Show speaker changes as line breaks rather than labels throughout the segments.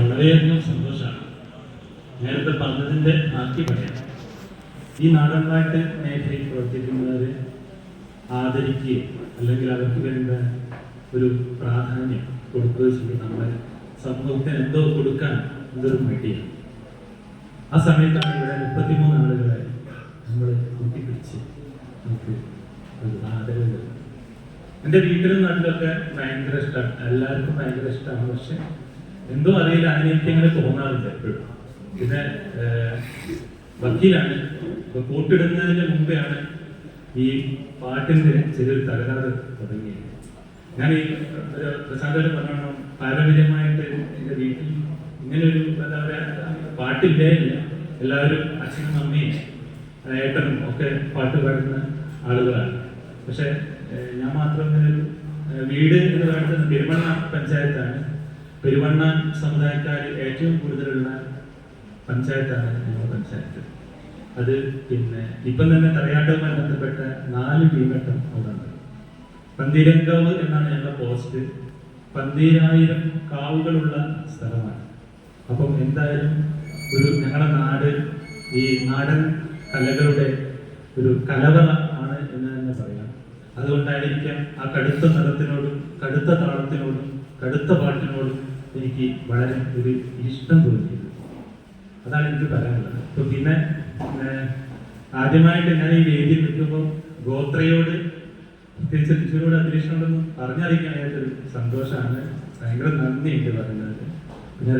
വളരെയധികം സന്തോഷമാണ് നേരത്തെ പറഞ്ഞതിന്റെ ബാക്കി പറയാം ഈ നാടൻപാട്ട് മേഖലയിൽ പ്രവർത്തിക്കുന്നവരെ ആദരിക്കുകയും അല്ലെങ്കിൽ അവർക്ക് വേണ്ട ഒരു പ്രാധാന്യം കൊടുക്കുകയും ചെയ്യും നമ്മുടെ സമൂഹത്തിന് എന്തോ കൊടുക്കാൻ എന്തൊരു മടിയാണ് ആ സമയത്താണ് ഇവിടെ മുപ്പത്തിമൂന്ന് ആളുകളെ നമ്മൾ കൂട്ടിപ്പിടിച്ച് നമുക്ക് ഒരു ആദരവ് തരുന്നത് എന്റെ വീട്ടിലും നാട്ടിലൊക്കെ ഭയങ്കര ഇഷ്ടമാണ് എല്ലാവർക്കും ഭയങ്കര ഇഷ്ടമാണ് പക്ഷെ എന്തോ അറിയില്ല. അങ്ങനെ എനിക്ക് അങ്ങനെ തോന്നാറില്ല എപ്പോഴും. പിന്നെ വക്കീലാണ്. ഇപ്പൊ കൂട്ടിടുന്നതിന് മുമ്പെയാണ് ഈ പാട്ടിന്റെ ചെറിയൊരു തകരാറ് തുടങ്ങിയത്. ഞാൻ ഈ ഒരു പ്രസാദം പറഞ്ഞു പാരമ്പര്യമായിട്ട് എന്റെ വീട്ടിൽ ഇങ്ങനെ ഒരു എന്താ പറയുക പാട്ടില്ലേ ഇല്ല എല്ലാവരും അച്ഛനും അമ്മയും ഏട്ടനും ഒക്കെ പാട്ട് പാടുന്ന ആളുകളാണ്. പക്ഷെ ഞാൻ മാത്രം ഇങ്ങനെ ഒരു വീട് എന്ന് പറയുന്നത് പെരുമണ്ണ പഞ്ചായത്താണ്. പെരുവണ്ണ സമുദായക്കാർ ഏറ്റവും കൂടുതലുള്ള പഞ്ചായത്താണ് ഞങ്ങളുടെ പഞ്ചായത്ത്. അത് പിന്നെ ഇപ്പം തന്നെ തറയാട്ടവുമായി ബന്ധപ്പെട്ട നാല് ടീമട്ടം അവിടെ ഉണ്ട് പന്തീരങ്കാവ് എന്നാണ് ഞങ്ങളുടെ പോസ്റ്റ് പന്തീരായിരം കാവുകളുള്ള സ്ഥലമാണ്. അപ്പം എന്തായാലും ഒരു ഞങ്ങളുടെ നാട് ഈ നാടൻ കലകളുടെ ഒരു കലവറ ആണ് എന്ന് തന്നെ പറയാം. അതുകൊണ്ടായിരിക്കാം ആ കടുത്ത നിറത്തിനോടും കടുത്ത താളത്തിനോടും കടുത്ത പാട്ടിനോടും എനിക്ക് വളരെ ഒരു ഇഷ്ടം തോന്നിയത്. അതാണ് എനിക്ക് പറയാനുള്ളത്. അപ്പൊ പിന്നെ ആദ്യമായിട്ട് ഞാൻ ഈ വേദിയിൽ നിൽക്കുമ്പോൾ ഗോത്രയോട് പ്രത്യേകിച്ച് തൃശ്ശൂരോട് അന്തരീക്ഷമുണ്ടെന്ന് പറഞ്ഞറിയിക്കാനായിട്ടൊരു സന്തോഷമാണ്. ഭയങ്കര നന്ദിയുണ്ട് പറയുന്നത്. പിന്നെ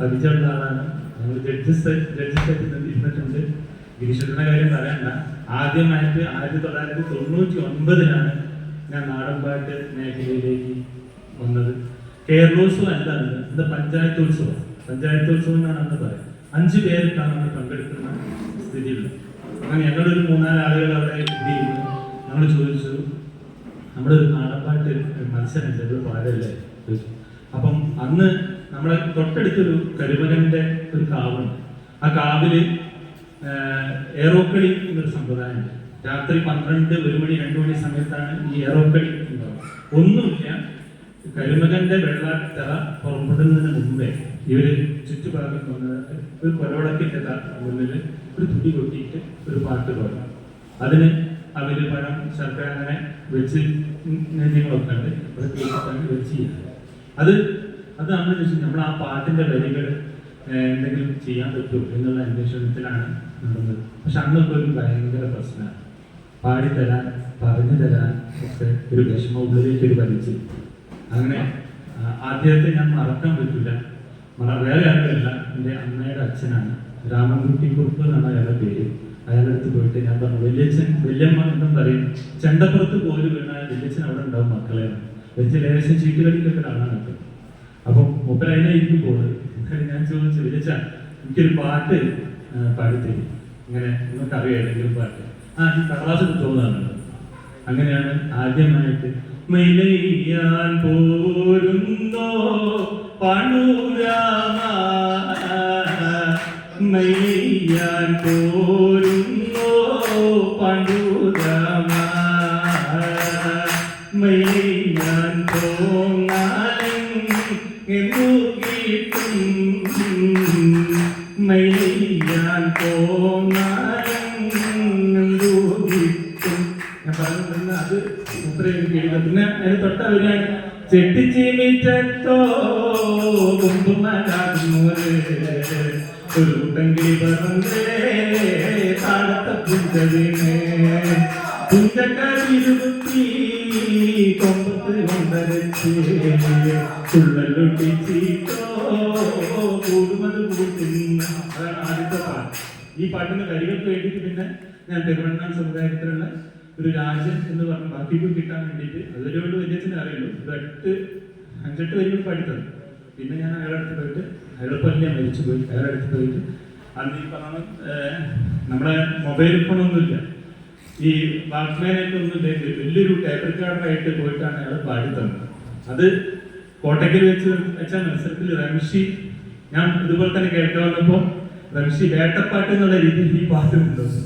പരിചയമുള്ള ആളാണ്. ഞങ്ങൾ ജഡ്ജസ് ജഡ്ജസ് ഇരുന്നിട്ടുണ്ട്. ഗിരീശ്വരന്റെ കാര്യം പറയണ്ട. ആദ്യമായിട്ട് ആയിരത്തി തൊള്ളായിരത്തി തൊണ്ണൂറ്റി ഒൻപതിലാണ് ഞാൻ നാടൻപാട്ട് മേഖലയിലേക്ക് വന്നത്. കേരളോത്സവം എന്താണ്? ഇത് പഞ്ചായത്തോത്സവം. പഞ്ചായത്തോത്സവം എന്നാണ് അന്ന് പറയുന്നത്. അഞ്ച് പേരിട്ടാണ് അന്ന് പങ്കെടുക്കുന്ന സ്ഥിതിയുള്ളത്. അങ്ങനെ ഞങ്ങളൊരു മൂന്നാൽ ആളുകൾ അവിടെ എത്തിയിരുന്നു. ഞങ്ങൾ ചോദിച്ചു നമ്മുടെ ഒരു നാടൻപാട്ട് മത്സരം ഉണ്ട്, പാടല്ലേ? ചോദിച്ചു. അപ്പം അന്ന് നമ്മളെ തൊട്ടടുത്തൊരു കരുമകന്റെ ഒരു കാവുണ്ട്. ആ കാവിൽ ആഹ്, ഏറോക്കളി എന്നൊരു സമ്പ്രദായമുണ്ട് രാത്രി പന്ത്രണ്ട് ഒരു മണി രണ്ടു മണി സമയത്താണ് ഈ ഏറോക്കളി ഉണ്ടാവുക. ഒന്നുമില്ല കരുമകന്റെ വെള്ളത്തറ പുറപ്പെടുന്നതിന് മുമ്പേ ഇവർ ചുറ്റുപാടും വന്നതായിട്ട് ഒരു കൊലവടക്കിന്റെ മുന്നിൽ ഒരു തുടി കൊട്ടിയിട്ട് ഒരു പാട്ട് പാടും. അതിന് അവർ പഴം ശർക്കര അങ്ങനെ വെച്ച് നെഞ്ചങ്ങളൊക്കെ ഉണ്ട് വെച്ച് അത് അത് ചോദിച്ചു നമ്മൾ ആ പാട്ടിന്റെ വരികൾ എന്തെങ്കിലും ചെയ്യാൻ പറ്റും എന്നുള്ള അന്വേഷണത്തിലാണ് നടന്നത്. പക്ഷെ അന്നൊക്കെ ഒരു ഭയങ്കര പ്രശ്നമാണ്. പാടിത്തരാൻ പറഞ്ഞു തരാൻ ഒക്കെ ഒരു വിഷമ ഉള്ളിലേക്ക് ഒരു വലിച്ചു. അങ്ങനെ ആദ്യത്തെ ഞാൻ മറക്കാൻ പറ്റില്ല. വേറെ ആരുമല്ല. എന്റെ അമ്മയുടെ അച്ഛനാണ്. രാമൻകുട്ടി കുറുപ്പ് എന്നാണ് അയാളുടെ പേര്. അയാളുടെ അടുത്ത് പോയിട്ട് ഞാൻ പറഞ്ഞു വല്യച്ഛൻ വല്യമ്മ എന്നും പറയും ചെണ്ടപ്പുറത്ത് പോലും വീണാൽ വല്യച്ഛൻ അവിടെ ഉണ്ടാവും മക്കളെ വലിയ ലേശം ചീട്ടുകളിലൊക്കെ പറ്റും അപ്പം മൂപ്പര് പോകുന്നത് ഞാൻ ചോദിച്ചു വിളിച്ച. എനിക്കൊരു പാട്ട് പാടിത്തരും. ഇങ്ങനെ നിങ്ങൾക്ക് അറിയാം പാട്ട്. ആ ഈ കടലാസ് തോന്നാറുണ്ട് അങ്ങനെയാണ് ആദ്യമായിട്ട് മൈലയ്യാൻ പോരുന്നോ? പണുരാമ മൈലയ്യാൻ പോരുന്നോ? പണ്ടുരാമ ചെട്ടിച്ചിമിറ്റത്തോ കുമ്പുമരാകുന്നൂര് ഒരു കൂട്ടങ്കിളി പറന്നേ താഴത്തെ പുഞ്ചവിന്. പുഞ്ചക്കരിരുത്തി കൊമ്പത്ത് കൊണ്ടരച്ച്. ചുള്ളലൊട്ടിച്ചീട്ടോ കൂടുമത് കൂട്ടുന്ന അതാണ് ആദ്യത്തെ പാട്ട്. ഈ പാട്ടിന്റെ വരികൾക്ക് വേണ്ടിയിട്ട് പിന്നെ ഞാൻ പെരുവണ്ണാൻ സമുദായത്തിലുള്ള ഒരു രാജ്യം എന്ന് പറഞ്ഞ ബാക്കിക്കും കിട്ടാൻ വേണ്ടിയിട്ട് അതിലോട് വലിയച്ഛനെ അറിയുള്ളൂ. ഒരു എട്ട് അഞ്ചെട്ട് വരികൾ പഠിത്തത് പിന്നെ ഞാൻ അയാളുടെ അടുത്ത് പോയിട്ട് അയാളെ ഞാൻ മരിച്ചു പോയി. അയാളുടെ അടുത്ത് പോയിട്ട് അന്ന് ഈ പറഞ്ഞ നമ്മുടെ മൊബൈൽ ഫോണൊന്നുമില്ല ഈ വാക്മാനായിട്ട് ഒന്നും ഇല്ലെങ്കിൽ വലിയൊരു ടേപ്പ് റെക്കോർഡറായിട്ട് പോയിട്ടാണ് അയാൾ പാടി തന്നത് അത് കോട്ടയ്ക്കൽ വെച്ച് വെച്ച മത്സരത്തിൽ റംഷി ഞാൻ ഇതുപോലെ തന്നെ കേട്ട് വന്നപ്പോൾ റംഷി വേട്ടപ്പാട്ട് എന്നുള്ള രീതിയിൽ ഈ പാട്ട് കൊണ്ടുവന്നു.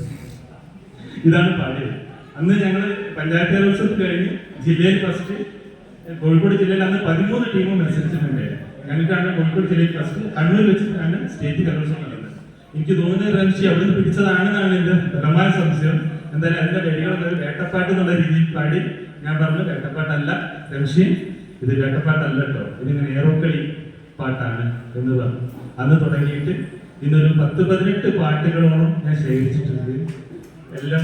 ഇതാണ് പാടിയത്. അന്ന് ഞങ്ങൾ പഞ്ചായത്ത് കലോത്സവത്തിൽ കഴിഞ്ഞ് ജില്ലയിൽ ഫസ്റ്റ് കോഴിക്കോട് ജില്ലയിൽ അന്ന് പതിമൂന്ന് ടീമും മത്സരിച്ചിട്ടുണ്ട്. ഞങ്ങൾക്കാണ് കോഴിക്കോട് ജില്ലയിൽ ഫസ്റ്റ് കണ്ണൂർ വെച്ചിട്ടാണ് സ്റ്റേറ്റ് കലോത്സവം നടന്നത്. എനിക്ക് തോന്നുന്നത് റംഷി അവിടെ നിന്ന് പിടിച്ചതാണെന്നാണ് എന്റെ ബലമായ സംശയം. എന്തായാലും വരികളൊക്കെ ഒരു വേട്ടപ്പാട്ട് എന്നുള്ള രീതിയിൽ പാടി ഞാൻ പറഞ്ഞു വേട്ടപ്പാട്ടല്ല റംഷി ഇത് വേട്ടപ്പാട്ടല്ല കേട്ടോ. ഇതിങ്ങനെ ഏറോക്കളി പാട്ടാണ് എന്ന് പറഞ്ഞു. അന്ന് തുടങ്ങിയിട്ട് ഇന്നൊരു പത്ത് പതിനെട്ട് പാട്ടുകളോളം ഞാൻ ശേഖരിച്ചിട്ടുണ്ട്. എല്ലാം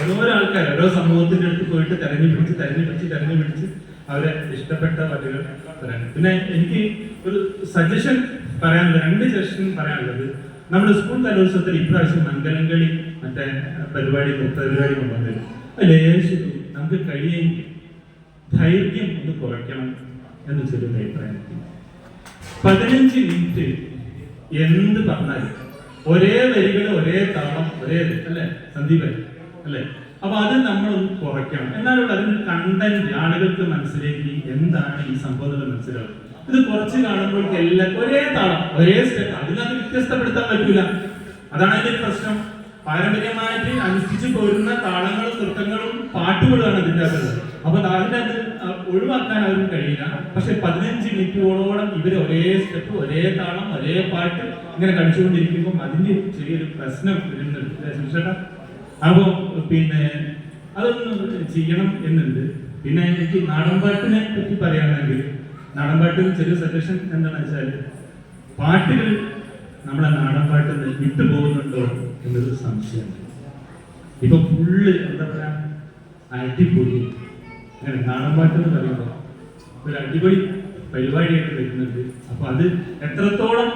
ഓരോ ആൾക്കാർ ഓരോ സമൂഹത്തിന്റെ അടുത്ത് പോയിട്ട് തെരഞ്ഞു പിടിച്ച് തെരഞ്ഞു പിടിച്ച് തെരഞ്ഞു പിടിച്ച് അവരെ ഇഷ്ടപ്പെട്ട പദ്ധതികൾ പറയാൻ പിന്നെ എനിക്ക് ഒരു സജഷൻ പറയാനുള്ള രണ്ട് സജഷൻ പറയാനുള്ളത്. നമ്മുടെ സ്കൂൾ കലോത്സവത്തിൽ ഇപ്രാവശ്യം മംഗലംകളി മറ്റേ പരിപാടി പരിപാടി കൊണ്ടുവന്നത് ലേശം നമുക്ക് കഴിയെങ്കിൽ ധൈര്യം ഒന്ന് കുറയ്ക്കണം എന്ന് ചെറിയൊരു അഭിപ്രായം. പതിനഞ്ച് മിനിറ്റ് എന്ത് പറഞ്ഞാലും ഒരേ വരികൾ ഒരേ താളം ഒരേ അല്ലെ? സന്ദീപൻ അല്ലേ? അപ്പൊ അത് നമ്മൾ കുറയ്ക്കണം. എന്നാലും അതിന് കണ്ടന്റ് ആളുകൾക്ക് മനസ്സിലേക്ക് എന്താണ് ഈ സംബോധന മനസ്സിലാവുക? മനസ്സിലാവും ഇത് കുറച്ച് കാണുമ്പോഴേക്ക് എല്ലാം ഒരേ താളം ഒരേ സ്റ്റെപ്പ് അതിനകത്ത് വ്യത്യസ്തപ്പെടുത്താൻ പറ്റില്ല അതാണ് അതിന്റെ പ്രശ്നം. പാരമ്പര്യമായിട്ട് അനുഷ്ഠിച്ചു പോരുന്ന താളങ്ങളും നൃത്തങ്ങളും പാട്ടുകളാണ് ഇതിന്റെ അകത്തുള്ളത് അപ്പൊ നാടിന്റെ അത് ഒഴിവാക്കാൻ അവർക്ക് കഴിയില്ല. പക്ഷെ പതിനഞ്ച് മിനിറ്റോളോളം ഇവർ ഒരേ സ്റ്റെപ്പ് ഒരേ താളം ഒരേ പാട്ട് ഇങ്ങനെ കളിച്ചുകൊണ്ടിരിക്കുമ്പോൾ അതിന്റെ ചെറിയൊരു പ്രശ്നം വരുന്നുണ്ട്. അല്ലേ സുനിൽചേട്ടാ? അപ്പോ പിന്നെ അതൊന്നും ചെയ്യണം എന്നുണ്ട്. പിന്നെ എനിക്ക് നാടൻപാട്ടിനെ പറ്റി പറയുകയാണെങ്കിൽ നാടൻപാട്ടിൽ ചെറിയ സജഷൻ എന്താണെന്ന് വെച്ചാൽ പാട്ടുകൾ നമ്മളെ നാടൻപാട്ടിൽ നിന്ന് വിട്ടുപോകുന്നുണ്ടോ എന്നൊരു സംശയമാണ് ഇപ്പൊ ഫുള്ള് എന്താ പറയാ അടിപൊളി അങ്ങനെ കാണാൻ പറയുമ്പോൾ ഒരു അടിപൊളി പരിപാടിയായിട്ട് വരുന്നുണ്ട്. അപ്പൊ അത് എത്രത്തോളം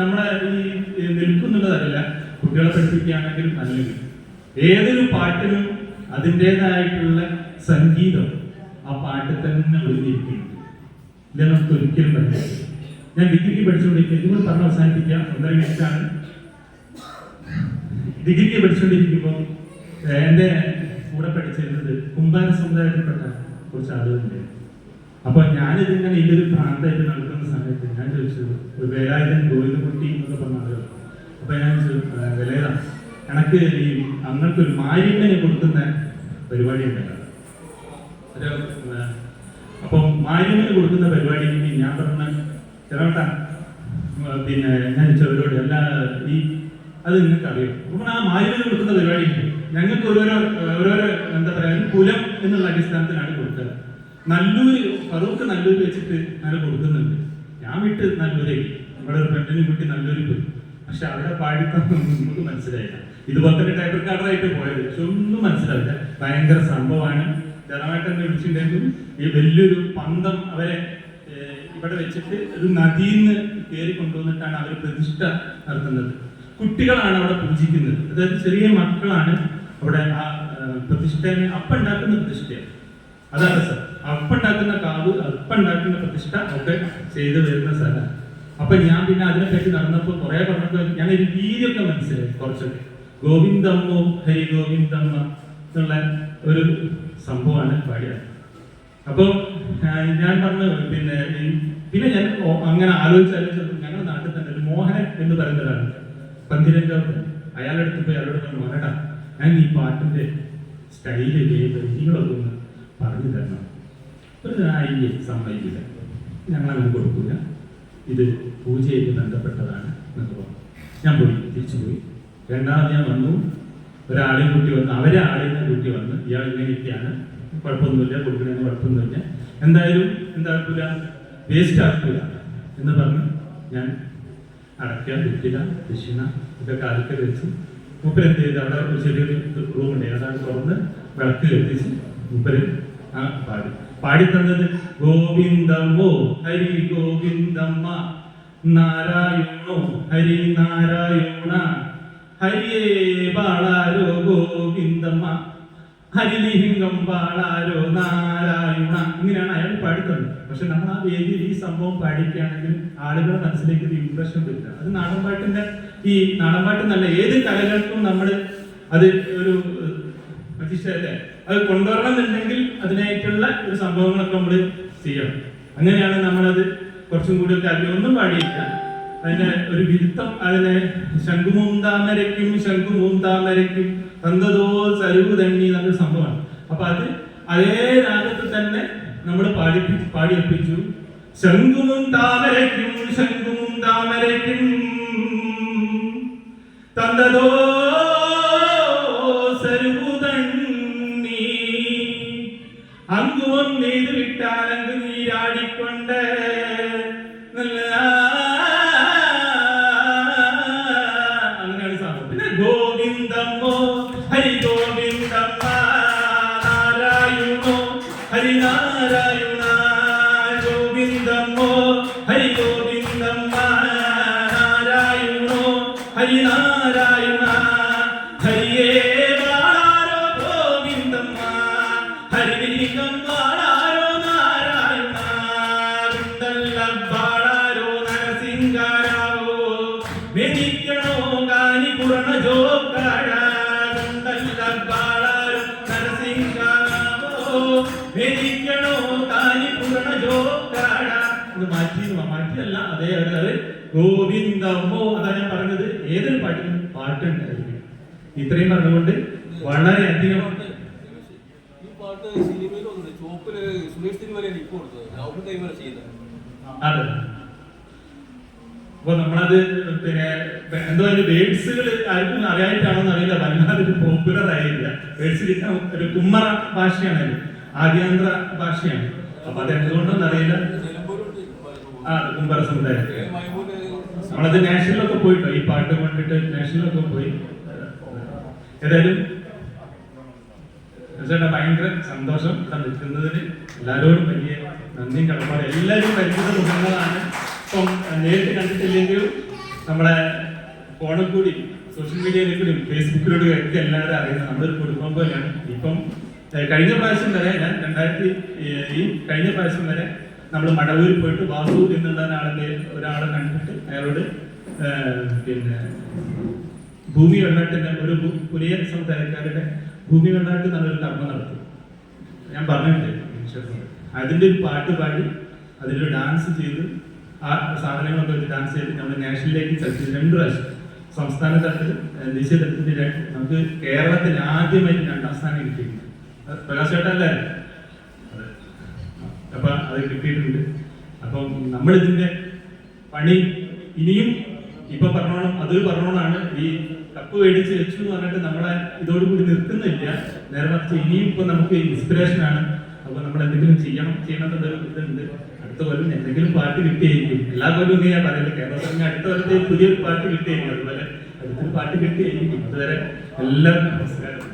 നമ്മളെ ഈ നിൽക്കുന്നുള്ളതല്ല കുട്ടികളെ പഠിപ്പിക്കുകയാണെങ്കിലും അല്ലെങ്കിൽ ഏതൊരു പാട്ടിനും അതിന്റെതായിട്ടുള്ള സംഗീതം ആ പാട്ടിൽ തന്നെ ഒളിഞ്ഞിരിക്കുന്നുണ്ട് ഇല്ല നമുക്ക് ഒരിക്കലും പറ്റില്ല. ഞാൻ ഡിഗ്രിക്ക് പഠിച്ചുകൊണ്ടിരിക്കുക. ഇതുപോലെ പറഞ്ഞ് അവസാനിപ്പിക്കാം ഒന്നര മിനിറ്റാണ് ഡിഗ്രിക്ക് പഠിച്ചുകൊണ്ടിരിക്കുമ്പോൾ എന്റെ കൂടെ പഠിച്ചിരുന്നത് കുമ്പാര സമുദായത്തിൽപ്പെട്ട കുറച്ച് ആളുകളുണ്ട് അപ്പൊ ഞാനിതിങ്ങനെ ഒരു പ്രാന്തായിട്ട് നടക്കുന്ന സമയത്ത് ഞാൻ ചോദിച്ചു ഒരു വേലായുധൻ ഗോവിന്ദകുട്ടി എന്നൊക്കെ പറഞ്ഞ ആളുകൾ അപ്പൊ ഞാൻ ചോദിച്ചു എനക്ക് ഈ അങ്ങനത്തെ ഒരു മാലിന്യനെ കൊടുക്കുന്ന പരിപാടി ഉണ്ടല്ലോ. മാലിന്യം അപ്പം മാലിന്യന് കൊടുക്കുന്ന പരിപാടി ഞാൻ പറഞ്ഞ ചേട്ടാ പിന്നെ ഞാൻ ചോദിച്ചവരോട് അല്ല ഈ അത് നിങ്ങൾക്ക് അറിയാം അപ്പൊ ആ മാലിന്യം കൊടുക്കുന്ന പരിപാടി ഉണ്ട്. ഞങ്ങൾക്ക് ഓരോരോ ഓരോരോ എന്താ പറയാ ഒരു കുലം എന്നുള്ള അടിസ്ഥാനത്തിലാണ് കൊടുത്തത്. നല്ലൂര് ഫറൂഖ് നല്ലൂര് വെച്ചിട്ട് അങ്ങനെ കൊടുക്കുന്നുണ്ട്. ഞാൻ വിട്ട് നല്ലൂരേക്ക് നമ്മുടെ ഒരു ഫ്രണ്ടിനെ വിട്ട് നല്ലൂരിൽ പോയി. പക്ഷെ അവിടെ പാടിത്തൊന്നും നമുക്ക് മനസ്സിലായില്ല. ഇതുപോലെ തന്നെ ടൈപ്പ് റെക്കോർഡറായിട്ട് പോയത്. പക്ഷെ ഒന്നും മനസ്സിലാവില്ല. ഭയങ്കര സംഭവമാണ്. ജനമായിട്ടെന്നെ വിളിച്ചിട്ടുണ്ടെങ്കിലും ഈ വലിയൊരു പന്തം അവരെ ഇവിടെ വെച്ചിട്ട് ഒരു നദിയിൽ നിന്ന് കയറി കൊണ്ടുവന്നിട്ടാണ് അവർ പ്രതിഷ്ഠ നടത്തുന്നത്. കുട്ടികളാണ് അവിടെ പൂജിക്കുന്നത്. അതായത് ചെറിയ മക്കളാണ് അവിടെ ആ പ്രതിഷ്ഠയെ അപ്പുണ്ടാക്കുന്ന പ്രതിഷ്ഠയാണ്. അതാണ് സർ. അപ്പുണ്ടാക്കുന്ന കാവ് അപ്പുണ്ടാക്കുന്ന പ്രതിഷ്ഠ ഒക്കെ ചെയ്തു വരുന്ന സ്ഥലമാണ് അപ്പൊ ഞാൻ പിന്നെ അതിനെപ്പറ്റി നടന്നപ്പോൾ കുറെ പറഞ്ഞപ്പോൾ ഞാൻ ഒരു രീതിയൊക്കെ മനസ്സിലായി കുറച്ചൊക്കെ. ഗോവിന്ദമ്മോ ഹരി ഗോവിന്ദമ്മ എന്നുള്ള ഒരു സംഭവമാണ് പാടിയത് അപ്പൊ ആ, ഞാൻ പറഞ്ഞു പിന്നെ പിന്നെ ഞാൻ അങ്ങനെ ആലോചിച്ച് ആലോചിച്ചപ്പോൾ ഞങ്ങളുടെ നാട്ടിൽ തന്നെ ഒരു മോഹനൻ എന്ന് പറയുന്ന ഒരാളുണ്ട്. പന്തിരഞ്ചാമത്തെ അയാളെടുത്ത് പോയി അയാളോട് മോഹനാണ് ഞാൻ ഈ പാട്ടിന്റെ സ്റ്റൈലിലെ വരികളൊക്കെ ഒന്ന് പറഞ്ഞു തരണം. ഒരു അയ്യേ സമ്മതിക്കില്ല. ഞങ്ങളങ്ങനെ കൊടുക്കില്ല ഇത് പൂജയായിട്ട് ബന്ധപ്പെട്ടതാണ് എന്നൊക്കെ പറഞ്ഞു. ഞാൻ പോയി തിരിച്ചു പോയി. രണ്ടാമത് ഞാൻ വന്നു. ഒരാളെ കുട്ടി വന്ന് അവരെ ആളെയും കൂട്ടി വന്ന് ഇയാൾ ഇങ്ങനെയൊക്കെയാണ്. കുഴപ്പമൊന്നുമില്ല കൊടുക്കണമെന്ന് കുഴപ്പമൊന്നുമില്ല. എന്തായാലും എന്താക്കൂല വേസ്റ്റ് ആക്കൂല എന്ന് പറഞ്ഞ് ഞാൻ അടയ്ക്ക ദുഃഖിത ദക്ഷിണ ഇതൊക്കെ അടുക്കൽ വെച്ച് മൂപ്പര് എന്ത് ചെയ്ത് അവിടെ ഒരു ചെറിയൊരു റൂം ഉണ്ട്. അതാണ് തുറന്ന് വിളക്ക് കത്തിച്ച് മുപ്പര് ആ പാടി. തന്നത് ഗോവിന്ദമോ? ഹരി ഗോവിന്ദമ്മ. നാരായണോ? ഹരി നാരായണ. ഹരിയേ ബാളാരോ ഗോവിന്ദമ്മ. ഹരിലിഹിംഗം ബാളാരോ നാരായണ. ഇങ്ങനെയാണ് അയാൾ പാടിത്തന്നത്. പക്ഷെ നമ്മൾ ആ വേദിയിൽ ഈ സംഭവം പാടിക്കുകയാണെങ്കിൽ ആളുകളുടെ മനസ്സിലേക്ക് ഒരു ഇംപ്രഷൻ വരില്ല. അത് നാടൻപാട്ടിന്റെ ഈ നാടൻപാട്ട് നല്ല ഏത് കലകൾക്കും നമ്മൾ അത് ഒരു അല്ലേ അത് കൊണ്ടുവരണം എന്നുണ്ടെങ്കിൽ അതിനായിട്ടുള്ള ഒരു സംഭവങ്ങളൊക്കെ നമ്മൾ ചെയ്യണം. അങ്ങനെയാണ് നമ്മളത് കുറച്ചും കൂടി ഒന്നും പാടിയില്ല അതിനെ ഒരു വിരുദ്ധം അതിനെ ശംഖുമൂം താമരയ്ക്കും ശംഖുമൂം താമരയ്ക്കും തന്തതോ സരുവ് തണ്ണി എന്നൊരു സംഭവമാണ്. അപ്പൊ അത് അതേ രാഗത്തിൽ തന്നെ നമ്മൾ പാടി പാടിയപ്പിച്ചു ശംഖുമും താമരയ്ക്കും ശംഖുമും താമരയ്ക്കും തന്തതോ ഇത് മാറ്റി മാറ്റിയല്ല അതേ അത് അതാ ഞാൻ പറഞ്ഞത്. ഏതൊരു പാട്ടിനും പാട്ടുണ്ടായിരിക്കും ഇത്രയും പറഞ്ഞുകൊണ്ട് വളരെയധികം അതെ. അപ്പൊ നമ്മളത് പിന്നെ എന്തോ അതിന്റെ വേഡ്സുകൾ ആർക്കും അറിയായിട്ടാണോന്ന് അറിയില്ല. വല്ലാതെ പോപ്പുലർ ആയില്ല. വേഡ്സ് ഒരു കുമ്മറ ഭാഷയാണ് അത് ആദ്യാന്ധ്ര ഭാഷയാണ്. അപ്പൊ അത് എന്തുകൊണ്ടെന്ന് അറിയില്ല? ആ സമുദായം നമ്മളത് നാഷണലൊക്കെ പോയിട്ടോ? ഈ പാട്ട് കണ്ടിട്ട് നാഷണലൊക്കെ പോയി. ഏതായാലും ഭയങ്കര സന്തോഷം നിൽക്കുന്നതിന് എല്ലാവരോടും വലിയ നന്ദിയും കടപ്പാട്. എല്ലാവരും പരിചിത മുഖങ്ങളാണ് ഇപ്പം നേരിട്ട് കണ്ടിട്ടില്ലെങ്കിലും നമ്മുടെ ഫോണിൽ കൂടി സോഷ്യൽ മീഡിയയിൽ കൂടി ഫേസ്ബുക്കിലൂടെ ഒക്കെ എല്ലാവരും അറിയുന്നത് നമ്മളൊരു കുടുംബം പോലെയാണ്. ഇപ്പം കഴിഞ്ഞ പ്രാവശ്യം വരെ ഞാൻ രണ്ടായിരത്തി ഈ കഴിഞ്ഞ പ്രാവശ്യം വരെ നമ്മൾ മടവൂരിൽ പോയിട്ട് വാസു എന്നുള്ള ഒരാളെ ഒരാളെ കണ്ടിട്ട് അയാളോട് പിന്നെ ഭൂമി വെള്ളാട്ടിന്റെ ഒരു പുലിയ സമുദായക്കാരുടെ ഭൂമി വെള്ളാട്ട് നല്ലൊരു കർമ്മം നടത്തി. ഞാൻ പറഞ്ഞിട്ടുണ്ട് അതിന്റെ ഒരു പാട്ട് പാടി അതിലൊരു ഡാൻസ് ചെയ്ത് ആ സാധനങ്ങളൊക്കെ വെച്ച് ഡാൻസ് ചെയ്ത് നമ്മൾ നാഷണലിലേക്ക് ചർച്ച രണ്ട് പ്രാവശ്യം സംസ്ഥാന തലത്തിൽ ദേശീയ തലത്തിൽ നമുക്ക് കേരളത്തിൽ ആദ്യമായിട്ട് രണ്ടാം സ്ഥാനം കിട്ടിയിട്ടുണ്ട്. അത് പ്രകാശ് ചേട്ടല്ലേ അതെ. അപ്പൊ അത് കിട്ടിയിട്ടുണ്ട്. അപ്പം നമ്മളിതിന്റെ പണി ഇനിയും ഇപ്പൊ പറഞ്ഞോണം അത് പറഞ്ഞോണാണ്. ഈ കപ്പ് മേടിച്ച് വെച്ചു എന്ന് പറഞ്ഞിട്ട് നമ്മളെ ഇതോടുകൂടി നിർത്തുന്നില്ല. നേരെ മറിച്ച് ഇനിയും ഇപ്പൊ നമുക്ക് ഇൻസ്പിറേഷൻ ആണ്. അപ്പൊ നമ്മൾ എന്തെങ്കിലും ചെയ്യണം ചെയ്യണം ഇതുണ്ട്. അടുത്ത കൊല്ലം എന്തെങ്കിലും പാട്ട് കിട്ടിയായിരിക്കും. എല്ലാ കൊല്ലവും ഞാൻ പറയുന്നത് കേരളത്തിൽ അടുത്ത കൊല്ലത്തെ പുതിയൊരു പാട്ട് കിട്ടിയായിരിക്കും. അതുപോലെ അടുത്തൊരു പാട്ട് കിട്ടിയായിരിക്കും. അതുവരെ എല്ലാവർക്കും നമസ്കാരം.